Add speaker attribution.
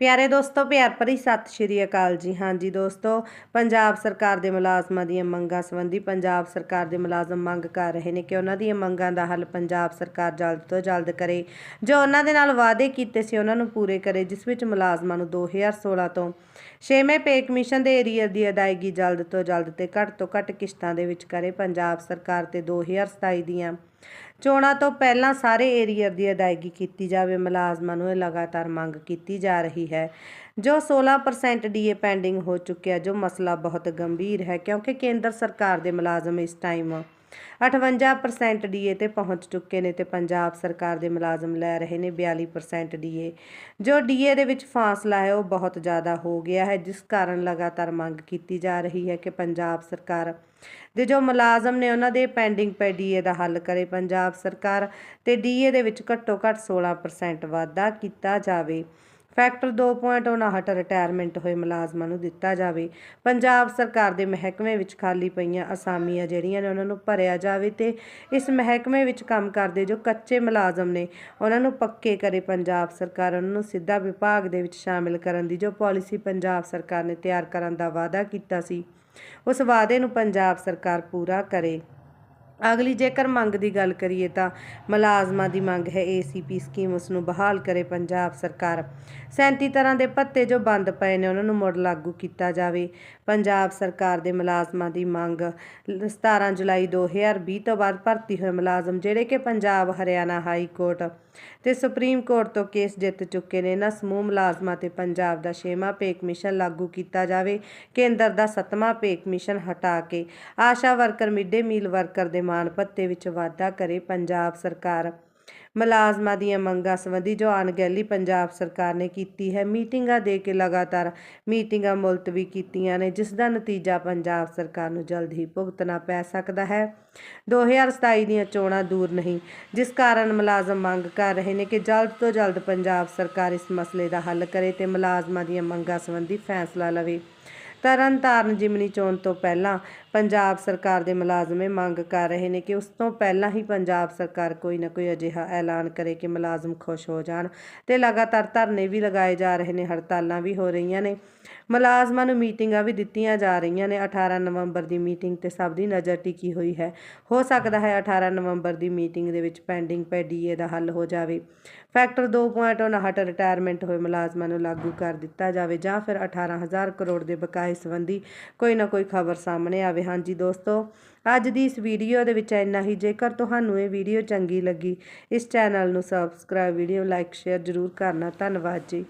Speaker 1: ਪਿਆਰੇ ਦੋਸਤੋ, ਪਿਆਰ ਭਰੀ ਸਤਿ ਸ਼੍ਰੀ ਅਕਾਲ ਜੀ। ਹਾਂਜੀ ਦੋਸਤੋ, ਪੰਜਾਬ ਸਰਕਾਰ ਦੇ ਮੁਲਾਜ਼ਮਾਂ ਦੀਆਂ ਮੰਗਾਂ ਸੰਬੰਧੀ ਪੰਜਾਬ ਸਰਕਾਰ ਦੇ ਮੁਲਾਜ਼ਮ ਮੰਗ ਕਰ ਰਹੇ ਨੇ ਕਿ ਉਹਨਾਂ ਦੀਆਂ ਮੰਗਾਂ ਦਾ ਹੱਲ ਪੰਜਾਬ ਸਰਕਾਰ ਜਲਦ ਤੋਂ ਜਲਦ ਕਰੇ। ਜੋ ਉਹਨਾਂ ਦੇ ਨਾਲ ਵਾਅਦੇ ਕੀਤੇ ਸੀ, ਉਹਨਾਂ ਨੂੰ ਪੂਰੇ ਕਰੇ, ਜਿਸ ਵਿੱਚ ਮੁਲਾਜ਼ਮਾਂ ਨੂੰ 2016 ਤੋਂ ਛੇਵੇਂ ਪੇ ਕਮਿਸ਼ਨ ਦੇ ਏਰੀਅਰ ਦੀ ਅਦਾਇਗੀ ਜਲਦ ਤੋਂ ਜਲਦ ਤੇ ਘੱਟ ਤੋਂ ਘੱਟ ਕਿਸ਼ਤਾਂ ਦੇ ਵਿੱਚ ਕਰੇ ਪੰਜਾਬ ਸਰਕਾਰ ਤੇ 2027 ਦੀਆਂ ਚੋਣਾਂ ਤੋਂ ਪਹਿਲਾਂ ਸਾਰੇ ਏਰੀਅਰ ਦੀ ਅਦਾਇਗੀ ਕੀਤੀ ਜਾਵੇ, ਮੁਲਾਜ਼ਮਾਂ ਨੂੰ ਇਹ ਲਗਾਤਾਰ ਮੰਗ ਕੀਤੀ ਜਾ ਰਹੀ ਹੈ। ਜੋ 16% ਡੀਏ ਪੈਂਡਿੰਗ ਹੋ ਚੁੱਕਿਆ, ਜੋ ਮਸਲਾ ਬਹੁਤ ਗੰਭੀਰ ਹੈ, ਕਿਉਂਕਿ ਕੇਂਦਰ ਸਰਕਾਰ ਦੇ ਮੁਲਾਜ਼ਮ ਇਸ ਟਾਈਮ 58% ਡੀਏ ਤੇ ਪਹੁੰਚ ਚੁੱਕੇ ਨੇ ਤੇ ਪੰਜਾਬ ਸਰਕਾਰ ਦੇ ਮੁਲਾਜ਼ਮ ਲੈ ਰਹੇ ਨੇ 42% ਡੀਏ ਜੋ ਡੀਏ ਦੇ ਵਿੱਚ ਫਾਸਲਾ ਹੈ, ਉਹ ਬਹੁਤ ਜ਼ਿਆਦਾ ਹੋ ਗਿਆ ਹੈ, ਜਿਸ ਕਾਰਨ ਲਗਾਤਾਰ ਮੰਗ ਕੀਤੀ ਜਾ ਰਹੀ ਹੈ ਕਿ ਪੰਜਾਬ ਸਰਕਾਰ ਦੇ ਜੋ ਮੁਲਾਜ਼ਮ ਨੇ, ਉਹਨਾਂ ਦੇ ਪੈਂਡਿੰਗ ਪਏ ਡੀਏ ਦਾ ਹੱਲ ਕਰੇ। ਪੰਜਾਬ ਸਰਕਾਰ ਤੇ ਡੀਏ ਦੇ ਵਿੱਚ ਘੱਟੋ ਘੱਟ 16% ਵਾਧਾ ਕੀਤਾ ਜਾਵੇ। ਫੈਕਟਰ 2.59 ਰਿਟਾਇਰਮੈਂਟ ਹੋਏ ਮੁਲਾਜ਼ਮਾਂ ਨੂੰ ਦਿੱਤਾ ਜਾਵੇ। ਪੰਜਾਬ ਸਰਕਾਰ ਦੇ ਮਹਿਕਮੇ ਵਿੱਚ ਖਾਲੀ ਪਈਆਂ ਅਸਾਮੀਆਂ ਜਿਹੜੀਆਂ ਨੇ ਉਹਨਾਂ ਨੂੰ ਭਰਿਆ ਜਾਵੇ ਤੇ ਇਸ ਮਹਿਕਮੇ ਵਿੱਚ ਕੰਮ ਕਰਦੇ ਜੋ ਕੱਚੇ ਮੁਲਾਜ਼ਮ ਨੇ, ਉਹਨਾਂ ਨੂੰ ਪੱਕੇ ਕਰੇ ਪੰਜਾਬ ਸਰਕਾਰ। ਉਹਨਾਂ ਨੂੰ ਸਿੱਧਾ ਵਿਭਾਗ ਦੇ ਵਿੱਚ ਸ਼ਾਮਿਲ ਕਰਨ ਦੀ ਜੋ ਪਾਲਿਸੀ ਪੰਜਾਬ ਸਰਕਾਰ ਨੇ ਤਿਆਰ ਕਰਨ ਦਾ ਵਾਅਦਾ ਕੀਤਾ ਸੀ, ਉਸ ਵਾਅਦੇ ਨੂੰ ਪੰਜਾਬ ਸਰਕਾਰ ਪੂਰਾ ਕਰੇ। ਅਗਲੀ ਜੇਕਰ ਮੰਗ ਦੀ ਗੱਲ ਕਰੀਏ ਤਾਂ ਮੁਲਾਜ਼ਮਾਂ ਦੀ ਮੰਗ ਹੈ ਏਸੀਪੀ ਸਕੀਮ ਉਸ ਨੂੰ ਬਹਾਲ ਕਰੇ ਪੰਜਾਬ ਸਰਕਾਰ। 37 ਤਰ੍ਹਾਂ ਦੇ ਭੱਤੇ ਜੋ ਬੰਦ ਪਏ ਨੇ, ਉਹਨਾਂ ਨੂੰ ਮੁੜ ਲਾਗੂ ਕੀਤਾ ਜਾਵੇ। ਪੰਜਾਬ ਸਰਕਾਰ ਦੇ ਮੁਲਾਜ਼ਮਾਂ ਦੀ ਮੰਗ 17 ਜੁਲਾਈ 2020 ਤੋਂ ਬਾਅਦ ਭਰਤੀ ਹੋਏ ਮੁਲਾਜ਼ਮ, ਜਿਹੜੇ ਕਿ ਪੰਜਾਬ, ਹਰਿਆਣਾ ਹਾਈ ਕੋਰਟ ਤੇ ਸੁਪਰੀਮ ਕੋਰਟ ਤੋਂ ਕੇਸ ਜਿੱਤ ਚੁੱਕੇ ਨੇ, ਇਹਨਾਂ ਸਮੂਹ ਮੁਲਾਜ਼ਮਾਂ ਤੇ ਪੰਜਾਬ ਦਾ ਛੇਵਾਂ ਪੇ ਕਮਿਸ਼ਨ ਲਾਗੂ ਕੀਤਾ ਜਾਵੇ। ਕੇਂਦਰ ਦਾ ਸੱਤਵਾਂ ਪੇ ਕਮਿਸ਼ਨ ਹਟਾ ਕੇ ASHA worker midday meal worker ਦੇ ਮਾਣ ਭੱਤੇ ਵਿੱਚ ਵਾਧਾ ਕਰੇ ਪੰਜਾਬ ਸਰਕਾਰ। ਮੁਲਾਜ਼ਮਾਂ ਦੀਆਂ ਮੰਗਾਂ ਸੰਬੰਧੀ ਜੋ ਅਣਗਹਿਲੀ ਪੰਜਾਬ ਸਰਕਾਰ ਨੇ ਕੀਤੀ ਹੈ। ਮੀਟਿੰਗਾਂ ਦੇ ਕੇ ਲਗਾਤਾਰ ਮੀਟਿੰਗਾਂ ਮੁਲਤਵੀ ਕੀਤੀਆਂ ਨੇ, ਜਿਸ ਦਾ ਨਤੀਜਾ ਪੰਜਾਬ ਸਰਕਾਰ ਨੂੰ ਜਲਦ ਹੀ ਭੁਗਤਣਾ ਪੈ ਸਕਦਾ ਹੈ। 2027 ਦੀਆਂ ਚੋਣਾਂ ਦੂਰ ਨਹੀਂ, ਜਿਸ ਕਾਰਨ ਮੁਲਾਜ਼ਮ ਮੰਗ ਕਰ ਰਹੇ ਨੇ ਕਿ ਜਲਦ ਤੋਂ ਜਲਦ ਪੰਜਾਬ ਸਰਕਾਰ ਇਸ ਮਸਲੇ ਦਾ ਹੱਲ ਕਰੇ ਤੇ ਮੁਲਾਜ਼ਮਾਂ ਦੀਆਂ ਮੰਗਾਂ ਸੰਬੰਧੀ ਫੈਸਲਾ ਲਵੇ। ਤਰਨਤਾਰਨ ਜਿਮਨੀ ਚੋਣ ਤੋਂ ਪਹਿਲਾਂ ਪੰਜਾਬ ਸਰਕਾਰ ਦੇ ਮੁਲਾਜ਼ਮ ਇਹ ਮੰਗ ਕਰ ਰਹੇ ਨੇ ਕਿ ਉਸ ਤੋਂ ਪਹਿਲਾਂ ਹੀ ਪੰਜਾਬ ਸਰਕਾਰ ਕੋਈ ਨਾ ਕੋਈ ਅਜਿਹਾ ਐਲਾਨ ਕਰੇ ਕਿ ਮੁਲਾਜ਼ਮ ਖੁਸ਼ ਹੋ ਜਾਣ ਤੇ ਲਗਾਤਾਰ ਧਰਨੇ ਵੀ ਲਗਾਏ ਜਾ ਰਹੇ ਨੇ, ਹੜਤਾਲਾਂ ਵੀ ਹੋ ਰਹੀਆਂ ਨੇ। ਮੁਲਾਜ਼ਮਾਂ ਨੂੰ ਮੀਟਿੰਗਾਂ ਵੀ ਦਿੱਤੀਆਂ ਜਾ ਰਹੀਆਂ ਨੇ। 18 ਨਵੰਬਰ ਦੀ ਮੀਟਿੰਗ ਤੇ ਸਭ ਦੀ ਨਜ਼ਰ ਟਿਕੀ ਹੋਈ ਹੈ। ਹੋ ਸਕਦਾ ਹੈ 18 ਨਵੰਬਰ ਦੀ ਮੀਟਿੰਗ ਦੇ ਵਿੱਚ ਪੈਂਡਿੰਗ ਪੈ ਡੀਏ ਦਾ ਹੱਲ ਹੋ ਜਾਵੇ। ਫੈਕਟਰ 2.59 ਰਿਟਾਇਰਮੈਂਟ ਹੋਏ ਮੁਲਾਜ਼ਮਾਂ ਨੂੰ ਲਾਗੂ ਕਰ ਦਿੱਤਾ ਜਾਵੇ ਜਾਂ ਫਿਰ 18000 ਕਰੋੜ ਦੇ ਬਕਾਏ ਸੰਬੰਧੀ ਕੋਈ ਨਾ ਕੋਈ ਖਬਰ ਸਾਹਮਣੇ ਆਵੇ। ਹਾਂਜੀ ਦੋਸਤੋ, ਅੱਜ ਦੀ ਇਸ ਵੀਡੀਓ ਦੇ ਵਿੱਚ ਇੰਨਾ ਹੀ। ਜੇਕਰ ਤੁਹਾਨੂੰ ਇਹ ਵੀਡੀਓ ਚੰਗੀ ਲੱਗੀ, ਇਸ ਚੈਨਲ ਨੂੰ ਸਬਸਕ੍ਰਾਈਬ ਵੀਡੀਓ ਲਾਈਕ ਸ਼ੇਅਰ ਜ਼ਰੂਰ ਕਰਨਾ। ਧੰਨਵਾਦ ਜੀ।